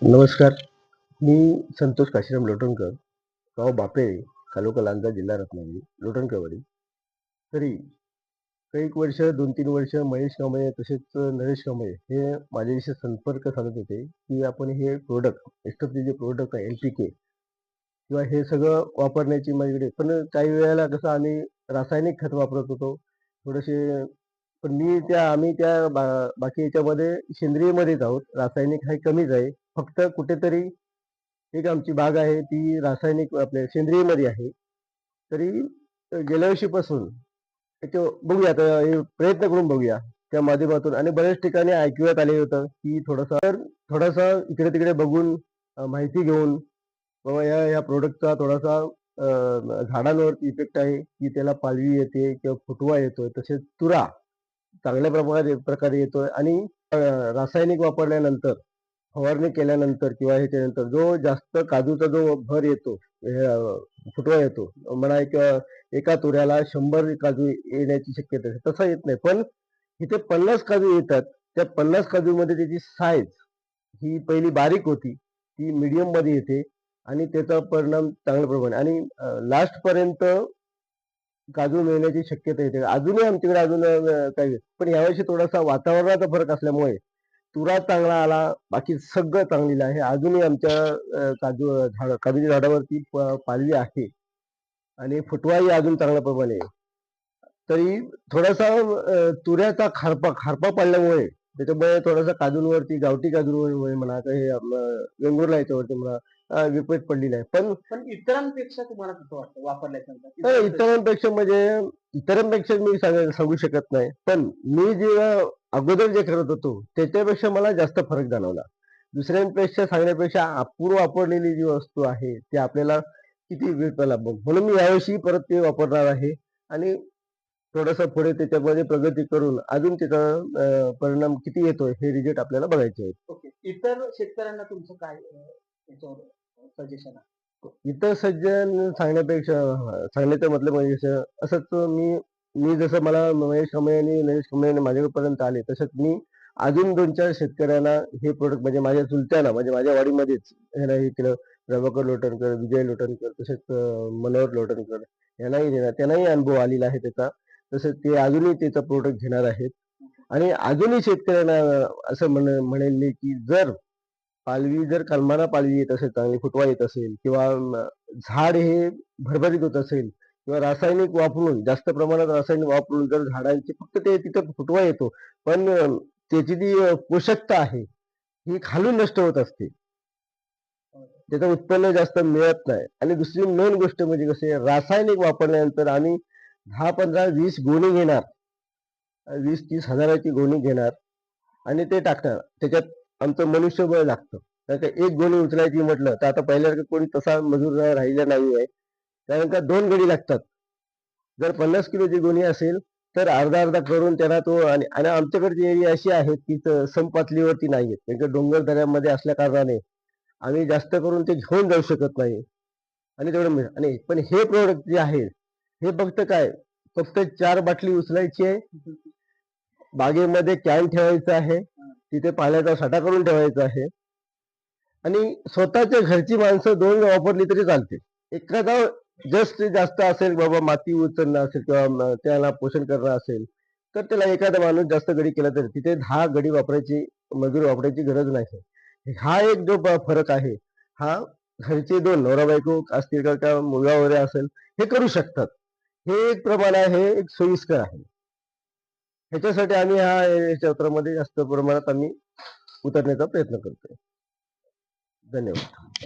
नमस्कार. मी संतोष काशीराम लोटणकर गाव बापेळे तालुका लांजा जिल्हा रत्नागिरी लोटणकरवाडी. तरी काही वर्ष दोन तीन वर्ष महेश कांबळे तसेच नरेश कांबळे हे माझ्याशी संपर्क साधत होते की आपण हे प्रोडक्ट एस्टपचे जे प्रोडक्ट आहे एल पी के किंवा हे सगळं वापरण्याची माझ्याकडे पण काही वेळेला कसं आम्ही रासायनिक खत वापरत होतो. थोडेसे पण मी त्या आम्ही त्या बा बाकी याच्यामध्ये सेंद्रियमध्येच आहोत. रासायनिक हा कमीच आहे. फक्त कुठेतरी एक आमची बाग आहे ती रासायनिक आपल्या सेंद्रियमध्ये आहे. तरी गेल्या वर्षीपासून बघूया आता हे प्रयत्न करून बघूया. त्या माध्यमातून आणि बऱ्याच ठिकाणी ऐकण्यात आले होतं की थोडासा तर थोडासा इकडे तिकडे बघून अं, माहिती घेऊन बाबा या या प्रोडक्टचा थोडासा अं, झाडांवर इफेक्ट आहे की त्याला पालवी येते किंवा फुटवा येतोय तसेच तुरा. चांगल्या प्रकारे प्रकारे येतोय आणि रासायनिक वापरल्यानंतर फवारणी केल्यानंतर किंवा ह्याच्यानंतर जो जास्त काजूचा जो भर येतो हे, फुटवा येतो म्हणा एक एका तुऱ्याला शंभर काजू येण्याची शक्यता आहे. येत नाही. पण इथे पन्नास काजू येतात. त्या पन्नास काजूमध्ये त्याची साईज ही पहिली बारीक होती. ती मीडियममध्ये येते आणि त्याचा परिणाम चांगल्या प्रमाणे आणि लास्ट काजू मिळण्याची शक्यता येते. अजूनही आमच्याकडे अजून काही पण यावर्षी थोडासा वातावरणाचा फरक असल्यामुळे तुरा चांगला आला बाकी सगळं चांगलेलं आहे. अजूनही आमच्या काजू झाड काजूच्या झाडावरती पालवी आहे. आणि फुटवाही अजून चांगल्या प्रमाणे तरी थोडासा तुऱ्याचा खारपा खारपा पडल्यामुळे त्याच्यामुळे थोडासा काजूंवरती गावठी काजूंवर म्हणा का हे वेंगुर्ला याच्यावरती म्हणा विपरीत पडलेली आहे. पण पण इतरांपेक्षा तुम्हाला कसं वाटतं वापरल्यानंतर इतरांपेक्षा म्हणजे इतरांपेक्षा मी सांग- शकत नाही. पण मी जे अगोदर जे करत होतो त्याच्यापेक्षा मला जास्त फरक जाणवला. दुसऱ्यांपेक्षा सांगण्यापेक्षा अपूर्व वापरलेली जी वस्तू आहे ती आपल्याला किती वेळ बघ म्हणून मी यावर्षी परत ते वापरणार आहे. आणि थोडंसं पुढे त्याच्यामध्ये प्रगती करून अजून त्याचा परिणाम किती येतोय हे रिझल्ट आपल्याला बघायचे आहेत. इतर शेतकऱ्यांना तुमचं काय सजेशन आहे. इतर सज्जन सांगण्यापेक्षा सांगण्याचं मतलब म्हणजे असंच मी मी जसं मला महेश कमळे आणि नरेश कांबळे माझ्यापर्यंत आले तसंच मी अजून दोन चार शेतकऱ्यांना हे प्रोडक्ट म्हणजे माझ्या चुलत्याला म्हणजे माझ्या वाडीमध्येच ह्याला हे केलं प्रभाकर लोटणकर विजय लोटणकर तसेच मनोहर लोटणकर यांनाही देणार त्यांनाही अनुभव आलेला आहे त्याचा तसंच ते अजूनही त्याचा प्रोडक्ट घेणार आहेत. आणि अजूनही शेतकऱ्यांना असं म्हण म्हणेल मी की जर पालवी जर कलमाना पालवी येत असेल चांगली फुटवा येत असेल किंवा झाड हे भरभरीत होत असेल किंवा रासायनिक वापरून जास्त प्रमाणात रासायनिक वापरून जर झाडांची फक्त ते तिथं फुटवा येतो पण त्याची जी पोषकता आहे ही खालून नष्ट होत असते. त्याचं उत्पन्न जास्त मिळत नाही. आणि दुसरी मेन गोष्ट म्हणजे कसे रासायनिक वापरल्यानंतर आम्ही दहा पंधरा वीस गोणी घेणार. वीस तीस हजाराची गोणी घेणार आणि ते टाकणार. त्याच्यात आमचं मनुष्यबळ लागतं. कारण का एक गोणी उचलायची म्हटलं तर आता पहिल्यासारखं कोणी तसा मजूर राहिला नाही आहे कारण का दोन गडी लागतात. जर पन्नास किलोची गोणी असेल तर अर्धा अर्धा करून त्यांना तो आणि आणि आमच्याकडची एरिया अशी आहेत की संपातलीवरती नाही आहेत कारण डोंगर दऱ्यामध्ये असल्या कारणाने आम्ही जास्त करून ते घेऊन जाऊ शकत नाही. आणि तेवढं मिळ आणि पण हे प्रोडक्ट जे आहे हे फक्त काय? फक्त चार बाटली उचलायची आहे. बागेमध्ये कॅन ठेवायचा आहे. तिथे पाण्याचा साठा करून ठेवायचा आहे. आणि स्वतःच्या घरची माणसं दोन वापरली तरी चालते एखादा जस्ट जास्त असेल बाबा माती उचलणं असेल किंवा त्याला पोषण करणं असेल तर त्याला एखादा माणूस जास्त गडी केला तरी तिथे दहा गडी वापरायची मजूर वापरायची गरज नाही. हा एक जो फरक आहे हा घरचे दोन नवरा बायको असतील का मुलगा वगैरे असेल हे करू शकतात. हे एक प्रमाण आहे एक सोयीस्कर आहे. ह्याच्यासाठी आम्ही ह्या क्षेत्रामध्ये जास्त प्रमाणात आम्ही उतरण्याचा प्रयत्न करतोय. धन्यवाद.